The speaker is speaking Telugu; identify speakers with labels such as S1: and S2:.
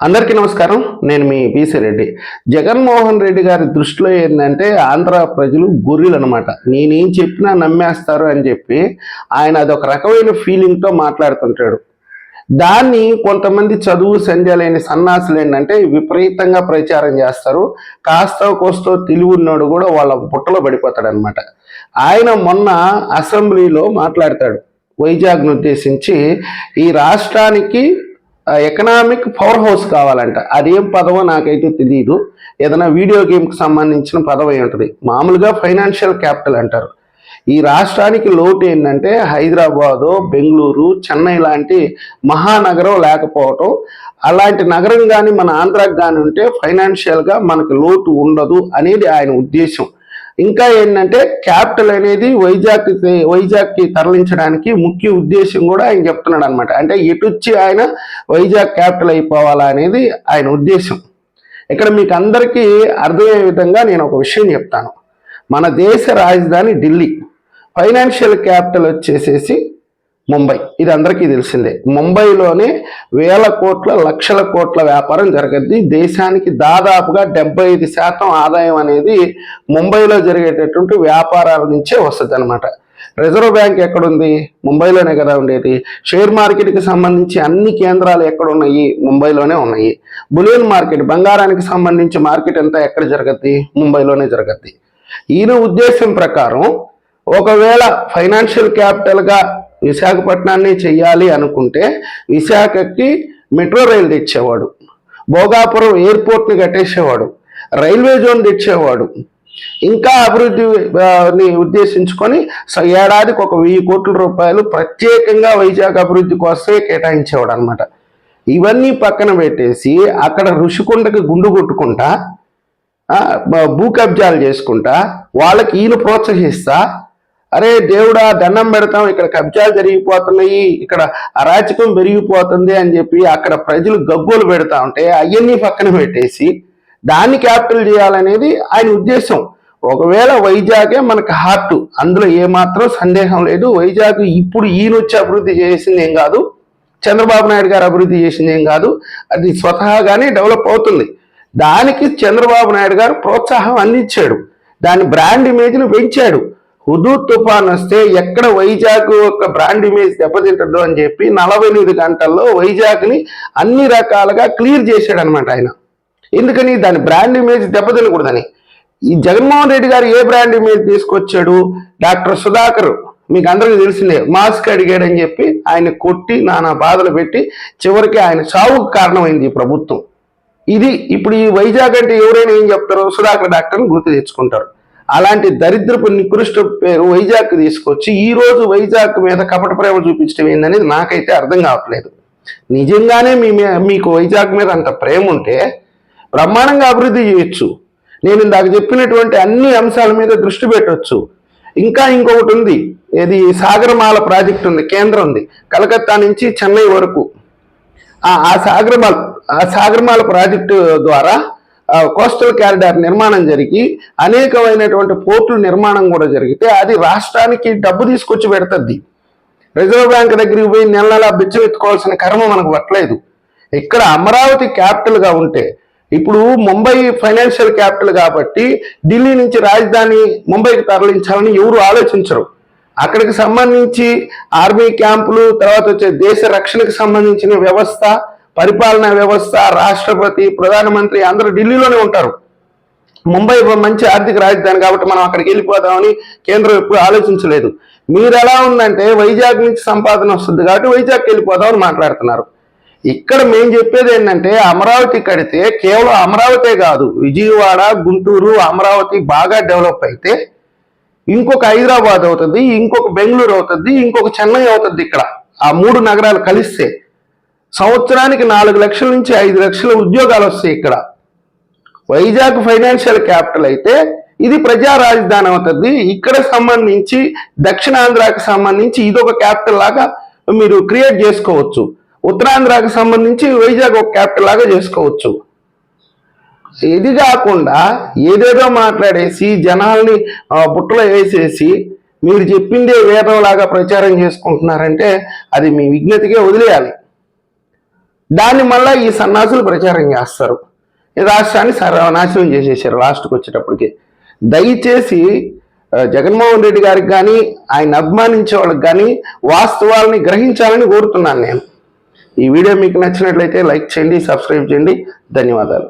S1: అందరికీ నమస్కారం. నేను మీ పిసి రెడ్డి. జగన్మోహన్ రెడ్డి గారి దృష్టిలో ఏంటంటే ఆంధ్ర ప్రజలు గొర్రెలు అనమాట నేనేం చెప్పినా నమ్మేస్తారు అని చెప్పి ఆయన అదొక రకమైన ఫీలింగ్తో మాట్లాడుతుంటాడు. దాన్ని కొంతమంది చదువు సంధ్య లేని సన్నాసులు ఏంటంటే విపరీతంగా ప్రచారం చేస్తారు. కాస్త కోస్తో తెలివున్నోడు కూడా వాళ్ళ పుట్టలో పడిపోతాడు అనమాట ఆయన మొన్న అసెంబ్లీలో మాట్లాడతాడు. వైజాగ్ను ఉద్దేశించి ఈ రాష్ట్రానికి ఎకనామిక్ పవర్ హౌస్ కావాలంట. అదేం పదవో నాకైతే తెలియదు ఏదైనా వీడియో గేమ్కి సంబంధించిన పదవి ఉంటుంది మామూలుగా ఫైనాన్షియల్ క్యాపిటల్ అంటారు. ఈ రాష్ట్రానికి లోటు ఏంటంటే హైదరాబాదు బెంగళూరు చెన్నై లాంటి మహానగరం లేకపోవటం. అలాంటి నగరం కానీ మన ఆంధ్రాకి కానీ ఉంటే ఫైనాన్షియల్గా మనకి లోటు ఉండదు అనేది ఆయన ఉద్దేశం. ఇంకా ఏంటంటే క్యాపిటల్ అనేది వైజాగ్ వైజాగ్కి తరలించడానికి ముఖ్య ఉద్దేశం కూడా ఆయన చెప్తున్నాడు అనమాట అంటే ఎటుచ్చి ఆయన వైజాగ్ క్యాపిటల్ అయిపోవాలా అనేది ఆయన ఉద్దేశం. ఇక్కడ మీకు అందరికీ అర్థమయ్యే విధంగా నేను ఒక విషయం చెప్తాను. మన దేశ రాజధాని ఢిల్లీ. ఫైనాన్షియల్ క్యాపిటల్ వచ్చేసేసి ముంబై. ఇది అందరికీ తెలిసిందే. ముంబైలోనే వేల కోట్ల లక్షల కోట్ల వ్యాపారం జరగద్ది. దేశానికి దాదాపుగా డెబ్బై ఐదు శాతం ఆదాయం అనేది ముంబైలో జరిగేటటువంటి వ్యాపారాల నుంచే వస్తుంది అనమాట రిజర్వ్ బ్యాంక్ ఎక్కడుంది? ముంబైలోనే కదా ఉండేది. షేర్ మార్కెట్కి సంబంధించి అన్ని కేంద్రాలు ఎక్కడ ఉన్నాయి ముంబైలోనే ఉన్నాయి. బులియన్ మార్కెట్ బంగారానికి సంబంధించి మార్కెట్ అంతా ఎక్కడ జరగద్ది? ముంబైలోనే జరగద్ది. ఈయన ఉద్దేశం ప్రకారం ఒకవేళ ఫైనాన్షియల్ క్యాపిటల్గా విశాఖపట్నాన్ని చెయ్యాలి అనుకుంటే విశాఖకి మెట్రో రైలు తెచ్చేవాడు భోగాపురం ఎయిర్పోర్ట్ని కట్టేసేవాడు రైల్వే జోన్ తెచ్చేవాడు. ఇంకా అభివృద్ధిని ఉద్దేశించుకొని స- ఏడాదికి ఒక వెయ్యి కోట్ల రూపాయలు ప్రత్యేకంగా వైజాగ్ అభివృద్ధి కోసమే కేటాయించేవాడు అనమాట ఇవన్నీ పక్కన పెట్టేసి అక్కడ ఋషికొండకి గుండు కొట్టుకుంటా భూ కబ్జాలు చేసుకుంటా వాళ్ళకి ఈయన ప్రోత్సహిస్తా అరే దేవుడా దండం పెడతాం ఇక్కడ కబ్జాలు జరిగిపోతున్నాయి ఇక్కడ అరాచకం పెరిగిపోతుంది అని చెప్పి అక్కడ ప్రజలు గగ్గోలు పెడతా ఉంటే అవన్నీ పక్కన పెట్టేసి దాన్ని క్యాపిటల్ చేయాలనేది ఆయన ఉద్దేశం. ఒకవేళ వైజాగే మనకు హార్ట్ అందులో ఏమాత్రం సందేహం లేదు. వైజాగ్ ఇప్పుడు ఈయన వచ్చి అభివృద్ధి చేసింది ఏం కాదు చంద్రబాబు నాయుడు గారు అభివృద్ధి చేసింది ఏం కాదు అది స్వతహాగానే డెవలప్ అవుతుంది. దానికి చంద్రబాబు నాయుడు గారు ప్రోత్సాహం అందించాడు. దాని బ్రాండ్ ఇమేజ్ను పెంచాడు. హుదూ తుఫాన్ వస్తే ఎక్కడ వైజాగ్ యొక్క బ్రాండ్ ఇమేజ్ దెబ్బతింటుందో అని చెప్పి నలభై ఎనిమిది గంటల్లో వైజాగ్ని అన్ని రకాలుగా క్లియర్ చేశాడు అనమాట ఆయన. ఎందుకని? దాని బ్రాండ్ ఇమేజ్ దెబ్బతినకూడదని. ఈ జగన్మోహన్ రెడ్డి గారు ఏ బ్రాండ్ ఇమేజ్ తీసుకొచ్చాడు? డాక్టర్ సుధాకర్ మీకు అందరికీ తెలిసిందే మాస్క్ అడిగాడని చెప్పి ఆయన కొట్టి నానా బాధలు పెట్టి చివరికి ఆయన చావుకు కారణమైంది ఈ ప్రభుత్వం. ఇది ఇప్పుడు ఈ వైజాగ్ అంటే ఎవరైనా ఏం చెప్తారో సుధాకర్ డాక్టర్ని గుర్తు తెచ్చుకుంటారు. అలాంటి దరిద్రపు నికృష్ట పేరు వైజాగ్ తీసుకొచ్చి ఈ రోజు వైజాగ్ మీద కపట ప్రేమ చూపించడం ఏందనేది నాకైతే అర్థం కావట్లేదు. నిజంగానే మీ మీకు వైజాగ్ మీద అంత ప్రేమ ఉంటే బ్రహ్మాండంగా అభివృద్ధి చేయొచ్చు. నేను ఇందాక చెప్పినటువంటి అన్ని అంశాల మీద దృష్టి పెట్టవచ్చు ఇంకా ఇంకొకటి ఉంది. ఇది సాగరమాల ప్రాజెక్ట్ ఉంది కేంద్రం ఉంది. కలకత్తా నుంచి చెన్నై వరకు. ఆ సాగరమాల ఆ సాగరమాల ప్రాజెక్టు ద్వారా కోస్టల్ క్యారిడార్ నిర్మాణం జరిగి అనేకమైనటువంటి పోర్టుల నిర్మాణం కూడా జరిగితే అది రాష్ట్రానికి డబ్బు తీసుకొచ్చి పెడుతుంది. రిజర్వ్ బ్యాంక్ దగ్గరికి పోయి నెల నెలా బిచ్చమెత్తుకోవాల్సిన కర్మ మనకు పట్టలేదు. ఇక్కడ అమరావతి క్యాపిటల్గా ఉంటే ఇప్పుడు ముంబై ఫైనాన్షియల్ క్యాపిటల్ కాబట్టి ఢిల్లీ నుంచి రాజధాని ముంబైకి తరలించాలని ఎవరు ఆలోచించరు. అక్కడికి సంబంధించి ఆర్మీ క్యాంపులు తర్వాత వచ్చే దేశ రక్షణకు సంబంధించిన వ్యవస్థ పరిపాలనా వ్యవస్థ రాష్ట్రపతి ప్రధానమంత్రి అందరూ ఢిల్లీలోనే ఉంటారు. ముంబై మంచి ఆర్థిక రాజధాని కాబట్టి మనం అక్కడికి వెళ్ళిపోదామని కేంద్రం ఎప్పుడు ఆలోచించలేదు. మీరు ఎలా ఉందంటే వైజాగ్ నుంచి సంపాదన వస్తుంది కాబట్టి వైజాగ్కి వెళ్ళిపోదామని మాట్లాడుతున్నారు. ఇక్కడ మేము చెప్పేది ఏంటంటే అమరావతి కడితే కేవలం అమరావతే కాదు విజయవాడ గుంటూరు అమరావతి బాగా డెవలప్ అయితే ఇంకొక హైదరాబాద్ అవుతుంది ఇంకొక బెంగళూరు అవుతుంది ఇంకొక చెన్నై అవుతుంది ఇక్కడ. ఆ మూడు నగరాలు కలిస్తే సంవత్సరానికి నాలుగు లక్షల నుంచి ఐదు లక్షల ఉద్యోగాలు వస్తాయి ఇక్కడ. వైజాగ్ ఫైనాన్షియల్ క్యాపిటల్ అయితే ఇది ప్రజా రాజధాని అవుతుంది. ఇక్కడ సంబంధించి దక్షిణాంధ్రాకి సంబంధించి ఇది ఒక క్యాపిటల్ లాగా మీరు క్రియేట్ చేసుకోవచ్చు. ఉత్తరాంధ్రాకి సంబంధించి వైజాగ్ ఒక క్యాపిటల్ లాగా చేసుకోవచ్చు. ఇది కాకుండా ఏదేదో మాట్లాడేసి జనాల్ని బుట్టలో వేసేసి మీరు చెప్పిందే వేదంలాగా ప్రచారం చేసుకుంటున్నారంటే అది మీ విజ్ఞతకే వదిలేయాలి. దాన్ని మళ్ళీ ఈ సన్నాసులు ప్రచారం చేస్తారు. ఈ రాష్ట్రాన్ని సర్వనాశనం చేసేసారు లాస్ట్కి వచ్చేటప్పటికి. దయచేసి జగన్మోహన్ రెడ్డి గారికి కానీ ఆయన అభిమానించే వాళ్ళకి కానీ వాస్తవాలని గ్రహించాలని కోరుతున్నాను నేను. ఈ వీడియో మీకు నచ్చినట్లయితే లైక్ చేయండి సబ్స్క్రైబ్ చేయండి. ధన్యవాదాలు.